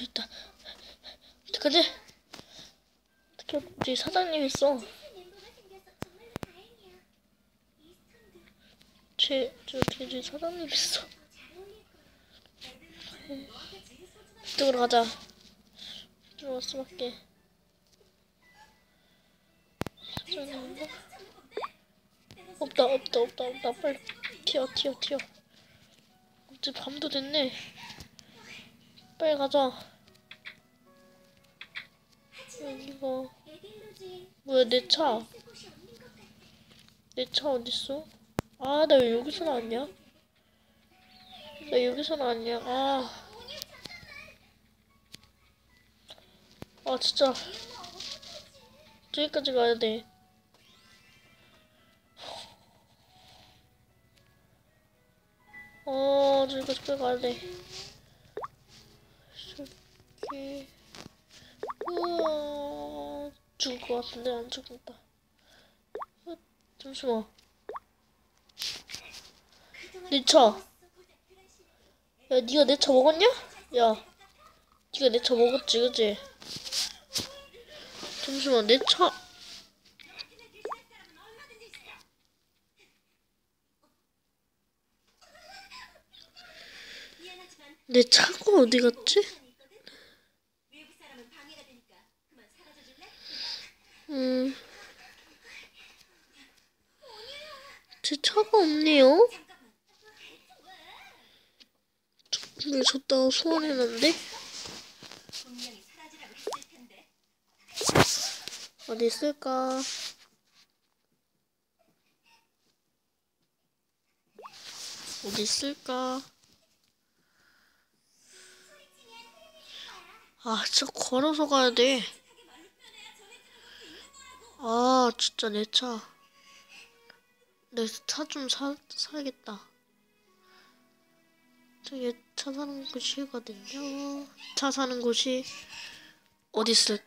저 있다. 어떡하지? 어떻게 우리 사장님 있어? 제, 저, 제, 제 사장님 있어. 이쪽으로 가자. 들어갈 수밖에. 사장님인가? 없다, 없다, 없다, 없다. 빨리 튀어, 튀어, 튀어. 이제 밤도 됐네. 빨리 가자. 여기가 뭐야 내 차? 내 차 어딨어? 아 나 왜 여기서 나왔냐? 나 여기서 나왔냐? 아. 아 진짜 저기까지 가야 돼. 어 저기까지 빨리 가야 돼. 저기 우와 죽을 것 같은데 안 죽는다. 어, 잠시만. 내 차. 야, 네가 내 차 먹었냐? 야, 네가 내 차 먹었지, 그지? 잠시만, 내 차. 내 차가 어디 갔지? 음. 제 차가 없네요. 왜 줬다가 소원해놨는데? 어디 있을까? 어디 있을까? 아, 진짜 걸어서 가야 돼. 아, 진짜 내 차. 내 차 좀 사, 사야겠다. 저기 차 사는 곳이거든요. 차 사는 곳이 어디 있을까?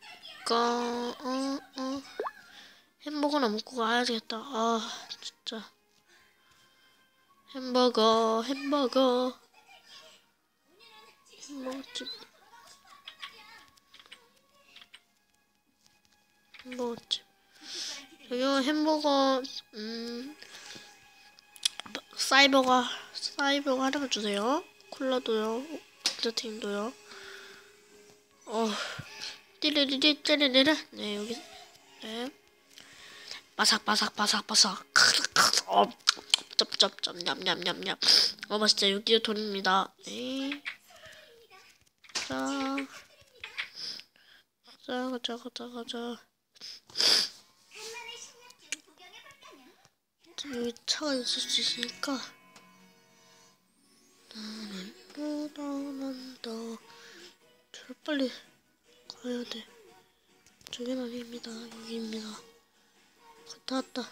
어, 어. 햄버거나 먹고 가야겠다. 아, 진짜. 햄버거, 햄버거. 햄버거집. 햄버거집. 저기요, 햄버거, 음, 사이버가, 사이버가 하나만 주세요. 콜라도요, 디저팅도요. 어, 띠리리리, 띠리리리. 네, 여기, 네. 바삭 바삭 바삭 바삭. 어, 쩝쩝쩝, 냠냠냠냠. 어, 맛있죠. 여기가 돈입니다. 네. 자, 자, 가자, 가자, 가자. 여기 차가 있을 수 있으니까? 나는 너나난다 저 빨리 가야 돼. 저긴 아닙니다. 여기입니다. 갔다 왔다.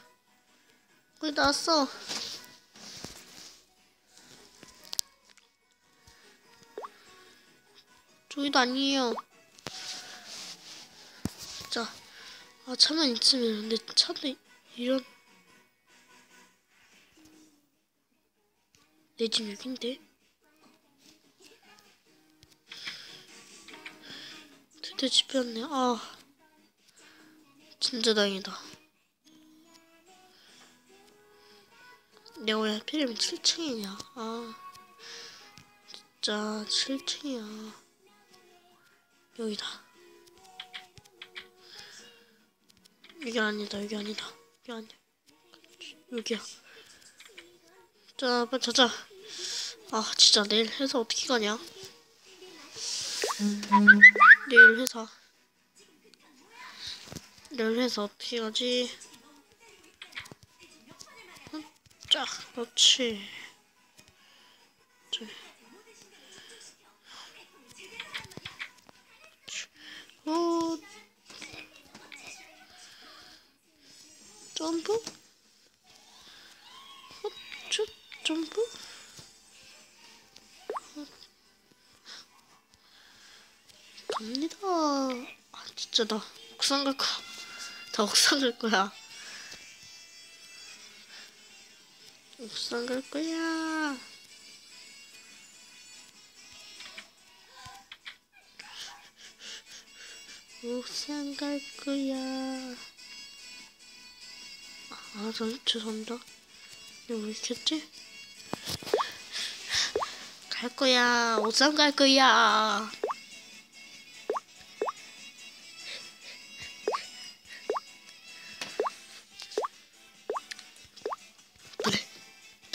거의 다 왔어. 저기도 아니에요. 진짜 아 차만 있으면 근데 차도 이런 내 집 여긴데? 드디어 집이었네. 아, 진짜 다행이다. 내가 왜 하필이면 7층이냐. 아, 진짜 7층이야. 여기다. 여기 아니다, 여기 아니다. 여기 아니야. 여기야. 자, 빨리 자자. 아, 진짜 내일 회사 어떻게 가냐? 내일 회사. 내일 회사 어떻게 가지? 자, 그렇지. 오, 점프? 헛, 점프? 진짜 나 옥상 갈 거야. 다 옥상 갈 거야. 옥상 갈 거야. 옥상 갈 거야. 아, 저, 죄송합니다. 왜 켰지? 갈 거야. 옥상 갈 거야.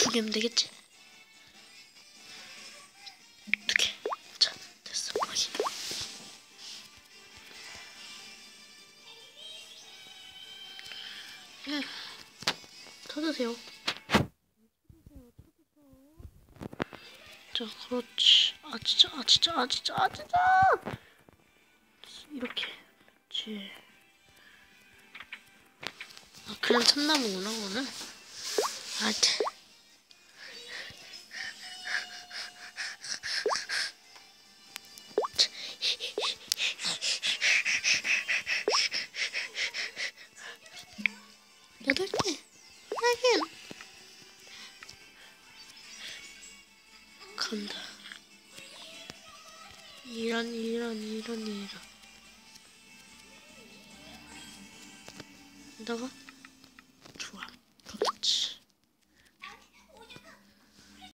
두 개면 되겠지? 두 개. 자, 됐어. 확인. 예. 찾으세요. 자, 그렇지. 아, 진짜, 아, 진짜, 아, 진짜, 아, 진짜! 이렇게. 그렇지. 아, 그냥 참나무구나, 그거는. 아, 참. 이런, 이런, 이런, 이런. 나가?